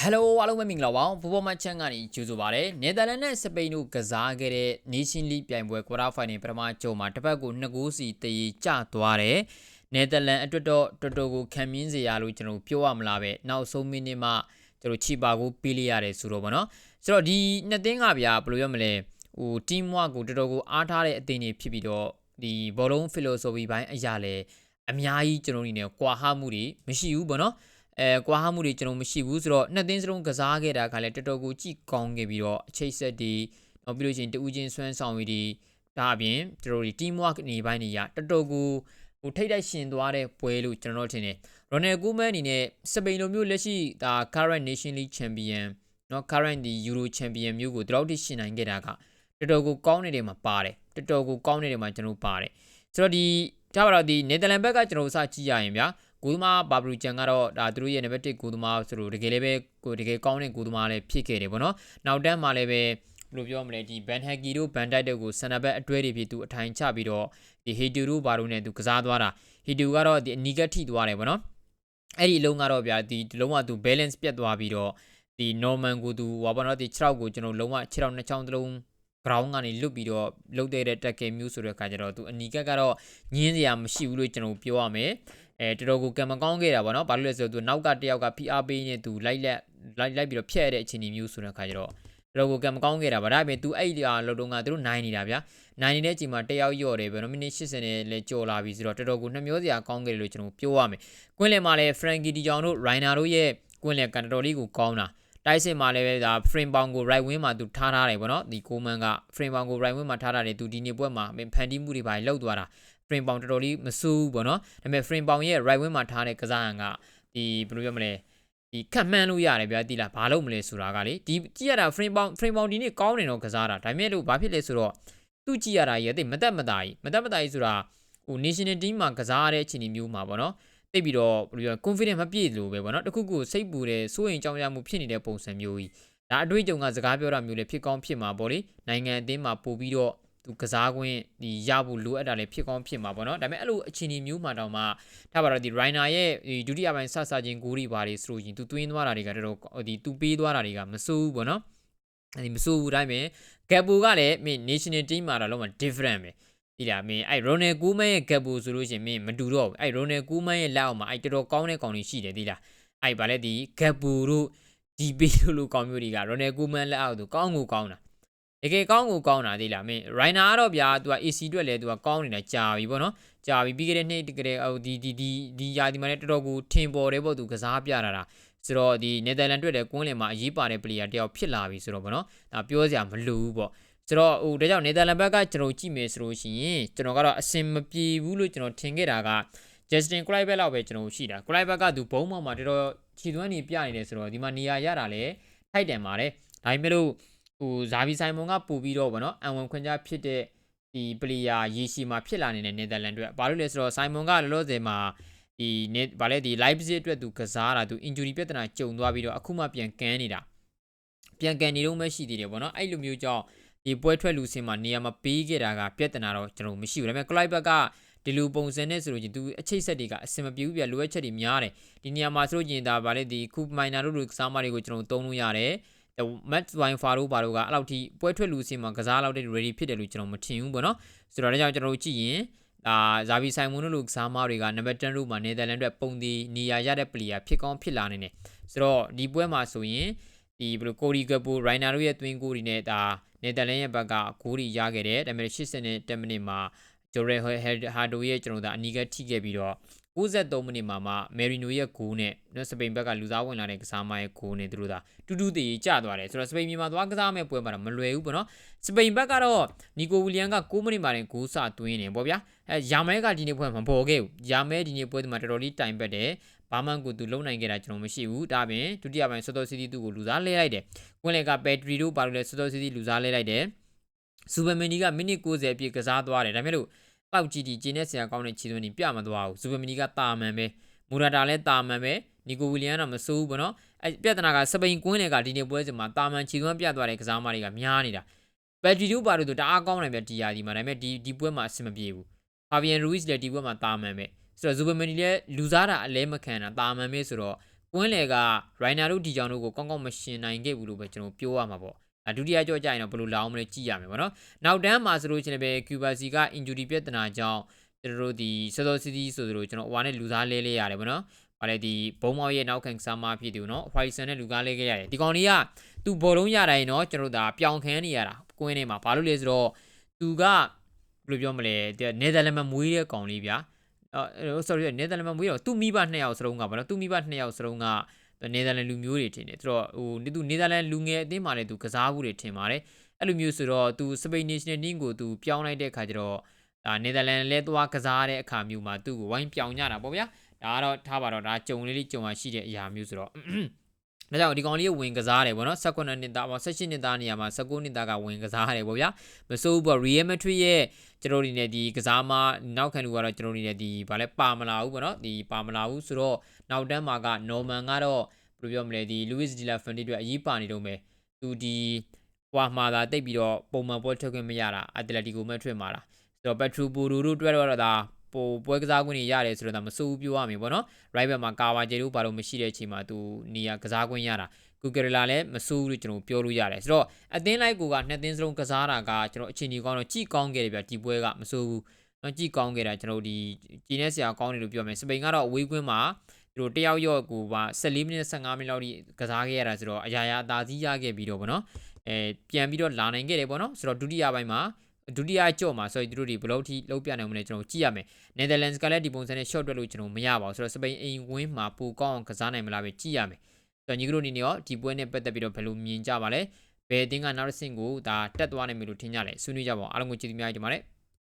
ဟယ်လိုအားလုံးပဲမင်္ဂလာပါဘူဘောမတ်ချန်ကနေကြိုဆိုပါရစေနယ်သာလန်နဲ့စပိန်တို့ကစားခဲ့တဲ့ Nation League ပြိုင်ပွဲ Quarter Final ပထမကြုံမှာတစ်ပတ်ကို2ဂိုးစီတည်ကျသွားတယ်နယ်သာလန်အတွက်တော့တော်တော်ကိုခံမြင့်စေရလို့ကျွန်တော်ပြောရမလားပဲနောက်ဆုံးမိနစ်မှကျွန်တော်ချီပါကိုပေးလိုက်ရတယ်ဆိုတော့ဗောနော်ဆိုတော့ဒီနှစ်သင်းကဗျာဘယ်လိုရမလဲဟို team work ကိုတော်တော်ကိုအားထားတဲ့အသင်းတွေဖြစ်ပြီးတော့ဒီဘောလုံး philosophy ဘိုင်းအရာလဲအများကြီးကျွန်တော်အနေနဲ့ကွာဟမှုတွေမရှိဘူးဗောနော် အဲကွာဟမှုတွေကျွန်တော်မရှိဘူးဆိုတော့နှစ်သင်းစလုံးကစားခဲ့တာကလည်းတော်တော်ကိုကြည့်ကောင်းခဲ့ပြီးတော့အချိတ်ဆက်တွေနောက်ပြီးလို့ချင်းတူးချင်းဆွမ်းဆောင်ရည်တွေဒါအပြင်ကျွန်တော်တို့ team work အနေပိုင်းတွေရတော်တော်ကိုဟိုထိတ်တိုက်ရှင်သွားတဲ့ပွဲလို့ကျွန်တော်တို့ထင်တယ်ရိုနယ်ကူမန်အနေနဲ့စပိန်လိုမျိုးလက်ရှိဒါ current nation league champion เนาะ current ဒီ euro champion မျိုးကိုတလောက်ထိရှင်နိုင်ခဲ့တာကတော်တော်ကိုကောင်းနေတဲ့မှာပါတယ်တော်တော်ကိုကောင်းနေတဲ့မှာကျွန်တော်ပါတယ်ဆိုတော့ဒီဒါပါတော့ဒီနယ်သာလန်ဘက်ကကျွန်တော်စကြည့်ရရင်ဗျာ ကိုသမားဘာဘရူဂျန်ကတော့ဒါသူတို့ရဲ့နံပါတ်1ကိုသမားဆိုလို့တကယ်လည်းပဲကိုတကယ်ကောင်းတဲ့ကိုသမားလည်းဖြစ်ခဲ့တယ်ပေါ့နော်နောက်တန်းမှာလည်းပဲဘယ်လိုပြောမလဲဒီဘန်ဟက်ကီတို့ဘန်တိုက်တို့ကိုဆန်နာဘက်အတွဲတွေဖြစ်သူအထိုင်ချပြီးတော့ဒီဟီတူတို့ဘာတို့နဲ့သူကစားသွားတာဟီတူကတော့ဒီအနီကထိသွားတယ်ပေါ့နော်အဲ့ဒီအလုံးကတော့ဗျာဒီလုံးဝသူ balance ပြတ်သွားပြီးတော့ဒီ normal ကိုသူဟောပေါ့နော်ဒီ6ကိုကျွန်တော်လုံးဝ6ချောင်း2ချောင်းတလုံး ground ကနေလွတ်ပြီးတော့လုတ်တဲ့တက်ကယ်မျိုးဆိုတဲ့အခါကျတော့သူအနီကကတော့ညင်းစရာမရှိဘူးလို့ကျွန်တော်ပြောရမယ် အဲတော်တော်ကိုကံမကောင်းခဲ့တာပေါ့နော်ဘာလို့လဲဆိုတော့သူနောက်ကတယောက်က PR ပေးနေသူလိုက်လက်လိုက်လိုက်ပြီးတော့ဖျက်ရတဲ့အခြေအနေမျိုးဆိုတဲ့အခါကျတော့တော်တော်ကိုကံမကောင်းခဲ့တာဗါဒါပေမဲ့ तू အဲ့ဒီလောက်တုန်းကသူတို့နိုင်နေတာဗျာနိုင်နေတဲ့အချိန်မှာတယောက်ယော့တယ်ဗျာနော်မိနစ်80နဲ့လဲကြော်လာပြီဆိုတော့တော်တော်ကိုနှမျောစရာကောင်းခဲ့တယ်လို့ကျွန်တော်ပြောရမယ်ကွင်းလယ်မှာလဲ Frankie De Jong တို့ Rainer တို့ရဲ့ကွင်းလယ်ကန်တော်တော်လေးကိုကောင်းတာတိုက်စစ်မှာလည်းပဲဒါ frame bound ကို right wing မှာသူထားထားတယ်ဗောနော်ဒီကိုမန်က frame bound ကို right wing မှာထားထားတယ်သူဒီနေ့ပွဲမှာဖန်တီးမှုတွေပါလောက်သွားတာ frame bound တော်တော်လေးမစိုးဘူးဗောနော်ဒါပေမဲ့ frame bound ရဲ့ right wing မှာထားတဲ့ကစားဟန်ကဒီဘယ်လိုပြောမလဲဒီခတ်မှန်းလို့ရတယ်ဗျာတိလားဘာလို့မလဲဆိုတာကလေဒီကြည့်ရတာ frame bound frame bound ဒီနေ့ကောင်းနေတော့ကစားတာဒါပေမဲ့လို့ဘာဖြစ်လဲဆိုတော့သူကြည့်ရတာရဲ့တိမတက်မသားကြီးမတက်မသားကြီးဆိုတာဟို national team မှာကစားရတဲ့အခြေအနေမျိုးမှာဗောနော်တိတ်ပြီးတော့ဘယ်လိုပြော confidence မပြည့်လို့ပဲဗောနော်တခုခုစိတ်ပူတဲ့စိုးရင်ကြောင်းရမှုဖြစ်နေတဲ့ပုံစံမျိုးကြီးဒါအတွေ့အကြုံကစကားပြောတာမျိုးလည်းဖြစ်ကောင်းဖြစ်မှာဗောလေနိုင်ငံအသင်းမှာပို့ပြီးတော့ သူကစားခွင့်ဒီရဖို့လိုအပ်တာလည်းဖြစ်ကောင်းဖြစ်မှာဗောနော်ဒါပေမဲ့အဲ့လိုအခြေအနေမျိုးမှာတောင်မှထားပါတော့ဒီ Rainer ရဲ့ဒီဒုတိယပိုင်းဆဆချင်းဂိုးတွေပါတွေဆိုလို့ရင်သူတွင်းသွားတာတွေကတော်တော်ဒီသူပေးသွားတာတွေကမစိုးဘူးဗောနော်အဲ့ဒီမစိုးဘူးတိုင်းပဲ Gabo ကလည်းမင်း national team မှာတော့လုံးဝ different ပဲဒီလားမင်းအဲ့ Ronald Koeman ရဲ့ Gabo ဆိုလို့ရှင်မင်းမတူတော့ဘူးအဲ့ Ronald Koeman ရဲ့လက်အောက်မှာအဲ့တော်တော်ကောင်းတဲ့ကောင်တွေရှိတယ်ဒီလားအဲ့ဗာလဲဒီ Gabo တို့ဒီပေးလို့လို့ကောင်းမျိုးတွေက Ronald Koeman လက်အောက်သူကောင်းကိုကောင်းတာ တကယ်ကောင်းကိုကောင်းတာဒီလားမင်း Rainer ကတော့ဗျာ तू က AC အတွက်လည်း तू ကကောင်းနေတာကြာပြီပေါ့နော်ကြာပြီပြီးခဲ့တဲ့နှစ်တကယ်ဟိုဒီဒီဒီဒီယာဒီမှာလည်းတော်တော်ကိုထင်ပေါ်တယ်ပေါ့ तू ကစားပြတာတာဆိုတော့ဒီနယ်သာလန်တွေ့တဲ့ကွင်းလင်မှာအရေးပါတဲ့ player တယောက်ဖြစ်လာပြီဆိုတော့ဗောနော်ဒါပြောစရာမလိုဘူးပေါ့ဆိုတော့ဟိုဒါကြောင့်နယ်သာလန်ဘက်ကကျွန်တော်ကြည့်မယ်ဆိုလို့ရှိရင်ကျွန်တော်ကတော့အစင်မပြေဘူးလို့ကျွန်တော်ထင်ခဲ့တာက Justin Kluivert လောက်ပဲကျွန်တော်ရှိတာ Kluivert ကသူဘုံမောင်မှာတော်တော်ခြေသွမ်းနေပြနေတယ်ဆိုတော့ဒီမှာနေရာရတာလဲထိုက်တယ်ပါတယ်ဒါပေမဲ့လို့ ဟိုဇာဗီဆိုင်မွန်ကပို့ပြီးတော့ဗောနော်အန်ဝန်ခွင့်ကြားဖြစ်တဲ့ဒီပလီယာရေရှည်မှာဖြစ်လာနေတဲ့နယ်သာလန်အတွက်ဘာလို့လဲဆိုတော့ဆိုင်မွန်ကလောလောဆယ်မှာဒီနေဗာလဲဒီ live visit အတွက်သူကစားတာသူ injury ပြဿနာကြုံသွားပြီးတော့အခုမှပြန်ကန်းနေတာပြန်ကန်နေတော့မှရှိသေးတယ်ဗောနော်အဲ့လိုမျိုးကြောင့်ဒီပွဲထွက်လူစင်မှာနေရာမပေးခဲ့တာကပြဿနာတော့ကျွန်တော်မရှိဘူးဒါပေမဲ့ Clive ဘက်ကဒီလိုပုံစံနဲ့ဆိုလို့ချင်းသူအချိတ်ဆက်တွေကအစင်မပြေဘူးပြလိုအပ်ချက်တွေများတယ်ဒီနေရာမှာဆိုလို့ချင်းဒါဗာလဲဒီခုမိုင်နာတို့လိုကစားမတွေကိုကျွန်တော်သုံးလို့ရတယ် match wine faro ဘာတို့ကအဲ့လောက်ထိပွဲထွက်လူစင်မှာကစားလောက်တဲ့ ready ဖြစ်တယ်လို့ကျွန်တော်မထင်ဘူးပေါ့နော်ဆိုတော့ဒါကြောင့်ကျွန်တော်တို့ကြည့်ရင်ဒါဇာဗီဆိုင်မွန်တို့လိုကစားမတွေကနံပါတ်10တို့မှာနယ်သာလန်အတွက်ပုံဒီနေရာရတဲ့ player ဖြစ်ကောင်းဖြစ်လာနေတယ်ဆိုတော့ဒီပွဲမှာဆိုရင်ဒီဘယ်လိုကိုရီကပူရိုင်နာတို့ရဲ့သွင်းကိုရီနဲ့ဒါနယ်သာလန်ရဲ့ဘက်ကဂိုးတွေရခဲ့တယ်ဒါပေမဲ့80နဲ့10မိနစ်မှာဂျိုရဲဟာဒိုရဲ့ကျွန်တော်တို့အနီးကထိခဲ့ပြီးတော့ 63မိနစ်မှာမှမယ်ရီနိုရဲ့ဂိုးနဲ့နော်စပိန်ဘက်ကလူစားဝင်လာတဲ့ကစားမရဲ့ဂိုးနဲ့သူတို့သာတူတူတည်ကျသွားတယ်ဆိုတော့စပိန်မြန်မာသွားကစားမဲ့ပွဲမှာတော့မလွယ်ဘူးပေါ့နော်စပိန်ဘက်ကတော့နီကိုဝီလီယံက6မိနစ်မှာတင်ဂိုးစသွင်းနေပေါ့ဗျာအဲယာမဲကဒီနေ့ပွဲမှာမပေါ်ခဲ့ဘူးယာမဲဒီနေ့ပွဲမှာတော်တော်လေးတိုင်ပတ်တယ်ဘာမှကိုသူလုံနိုင်ခဲ့တာကျွန်တော်မရှိဘူးဒါပြင်ဒုတိယပိုင်းဆော့တော်စီတီသူ့ကိုလူစားလဲလိုက်တယ်ကွင်းလက်ကဘက်ထရီတို့ပါလို့လဲဆော့တော်စီတီလူစားလဲလိုက်တယ်စူပါမန်နီကမိနစ်90အပြည့်ကစားသွားတယ်ဒါပေမဲ့လို့ ပေါက်ကြည့်ဒီဂျင်းနဲ့ဆရာကောင်းတဲ့ခြေသွင်းနေပြမသွားဘူးစူပါမန်နီကတာမန်ပဲမူရာတာလည်းတာမန်ပဲနီကိုဝီလီယံတော့မစိုးဘူးပေါ့နော်အဲပြဿနာကစပိန်ကွင်းတွေကဒီနေ့ပွဲစဉ်မှာတာမန်ခြေသွင်းပြသွားတဲ့ကစားမတွေကများနေတာဘက်ထရီတို့ပါလို့တအားကောင်းတယ်ဗျဒီယာဒီမှာဒါပေမဲ့ဒီဒီပွဲမှာအဆင်မပြေဘူးဖာဗီယန်ရူးစ်လည်းဒီပွဲမှာတာမန်ပဲဆိုတော့ဇူဘမန်နီလည်းလူစားတာအလဲမခံတာတာမန်ပဲဆိုတော့ကွင်းလေကရိုင်နာတို့ဒီကြောင်တို့ကိုကောင်းကောင်းမရှင်နိုင်ခဲ့ဘူးလို့ပဲကျွန်တော်ပြောရမှာပေါ့အ ဒုတိယကြော့ကြရင်တော့ဘယ်လိုလောင်းမလဲကြည့်ရမယ်ပေါ့နော်နောက်တန်းမှာဆိုလို့ချင်းလည်းပဲကျူဘာစီက injury ပြဿနာကြောင့်ကျွန်တော်တို့ဒီစောစောစီးစီးဆိုသလိုကျွန်တော်အဝါနဲ့လူသားလဲလဲရတယ်ပေါ့နော်ဗါလေဒီဘုံမောက်ရဲ့နောက်ခံကစားမဖြစ်သူနော်ဟွိုင်ဆန်နဲ့လူကားလဲခဲ့ရတယ်ဒီကောင်လေးကသူဘောလုံးရတိုင်းနော်ကျွန်တော်တို့ဒါပြောင်ခန်းနေရတာကွင်းထဲမှာဘာလို့လဲဆိုတော့သူကဘယ်လိုပြောမလဲနေသာလန်မှာမွေးတဲ့ကောင်လေးဗျာအော် sorry နေသာလန်မှာမွေးတော့သူမိဘနှစ်ယောက်စလုံးကဘာလို့သူမိဘနှစ်ယောက်စလုံးက နေသာလန်လူမျိုးတွေထင်တယ်သူတော့ဟိုသူနေသာလန်လူငယ်အသင်းမှာလည်းသူကစားဘူးတွေထင်ပါတယ်အဲ့လိုမျိုးဆိုတော့သူစပိန် national team ကိုသူပြောင်းလိုက်တဲ့အခါကျတော့ဒါနေသာလန်လဲသွားကစားတဲ့အခါမျိုးမှာသူ့ကိုဝိုင်းပြောင်းကြတာပေါ့ဗျာဒါကတော့ထားပါတော့ဒါကြုံလေးလေးကြုံရရှိတဲ့အရာမျိုးဆိုတော့ ဒါကြောင့်ဒီကောင်လေးဝင်ကစားတယ်ပေါ့နော်18နှစ်သားပေါ့18နှစ်သားနေရာမှာ19နှစ်သားကဝင်ကစားရတယ်ပေါ့ဗျာမစိုးဘူးပေါ့ Real Madrid ရဲ့ကျွန်တော်တို့နေဒီကစားမနောက်ခံလူကတော့ကျွန်တော်တို့နေဒီဗာလဲပါမလာဘူးပေါ့နော်ဒီပါမလာဘူးဆိုတော့နောက်တန်းမှာက Norman ကတော့ဘယ်လိုပြောမလဲဒီ Luis de la Fuente အတွက်အရေးပါနေတော့မယ်သူဒီဟွာမှာသာတိတ်ပြီးတော့ပုံမှန်ပွဲထွက်ခွင့်မရတာ Atletico Madrid မှာလားဆိုတော့ Petro Porro တို့အတွက်တော့ဒါ ပိုပွဲကစားခွင့်တွေရတယ်ဆိုတော့ဒါမစိုးဘူးပြောရမယ်ပေါ့နော် right back မှာကာဝါဂျေတို့ဘာလို့မရှိတဲ့အချိန်မှာသူနေရာကစားခွင့်ရတာကူကရလာလည်းမစိုးဘူးလို့ကျွန်တော်ပြောလို့ရတယ်ဆိုတော့အသင်းလိုက်ကိုကနှစ်သင်းစလုံးကစားတာကကျွန်တော်အချိန်ကြီးကောင်းတော့ကြည်ကောင်းခဲ့တယ်ဗျဒီပွဲကမစိုးဘူးတော့ကြည်ကောင်းခဲ့တာကျွန်တော်ဒီဂျင်းနဲ့ဆရာကောင်းတယ်လို့ပြောမယ်စပိန်ကတော့အဝေးကွင်းမှာသူတို့တယောက်ရော့ကိုပါ14မိနစ်15မိနစ်လောက်ထိကစားခဲ့ရတာဆိုတော့အရာရာအသာစီးရခဲ့ပြီးတော့ဗောနော်အဲပြန်ပြီးတော့လာနိုင်ခဲ့တယ်ဗောနော်ဆိုတော့ဒုတိယပိုင်းမှာ ဒုတိယကြော့မှာဆိုရင်တို့တွေဘယ်လောက်ထိလုံးပြနိုင်မလဲကျွန်တော်ကြည့်ရမယ်နယ်သာလန်ကလည်းဒီပုံစံနဲ့ short တွက်လို့ကျွန်တော်မရပါဘူးဆိုတော့စပိန်အိမ်ဝင်းမှာပိုကောင်းအောင်ကစားနိုင်မလားပဲကြည့်ရမယ်ဆိုတော့ညီကတို့အနေနဲ့ရောဒီပွဲနဲ့ပတ်သက်ပြီးတော့ဘယ်လိုမြင်ကြပါလဲဘယ်အသင်းကနောက်တစ်ဆင့်ကိုဒါတက်သွားနိုင်မယ်လို့ထင်ကြလဲဆွေးနွေးကြပါအောင်အားလုံးကိုကျေးဇူးများတင်ပါတယ်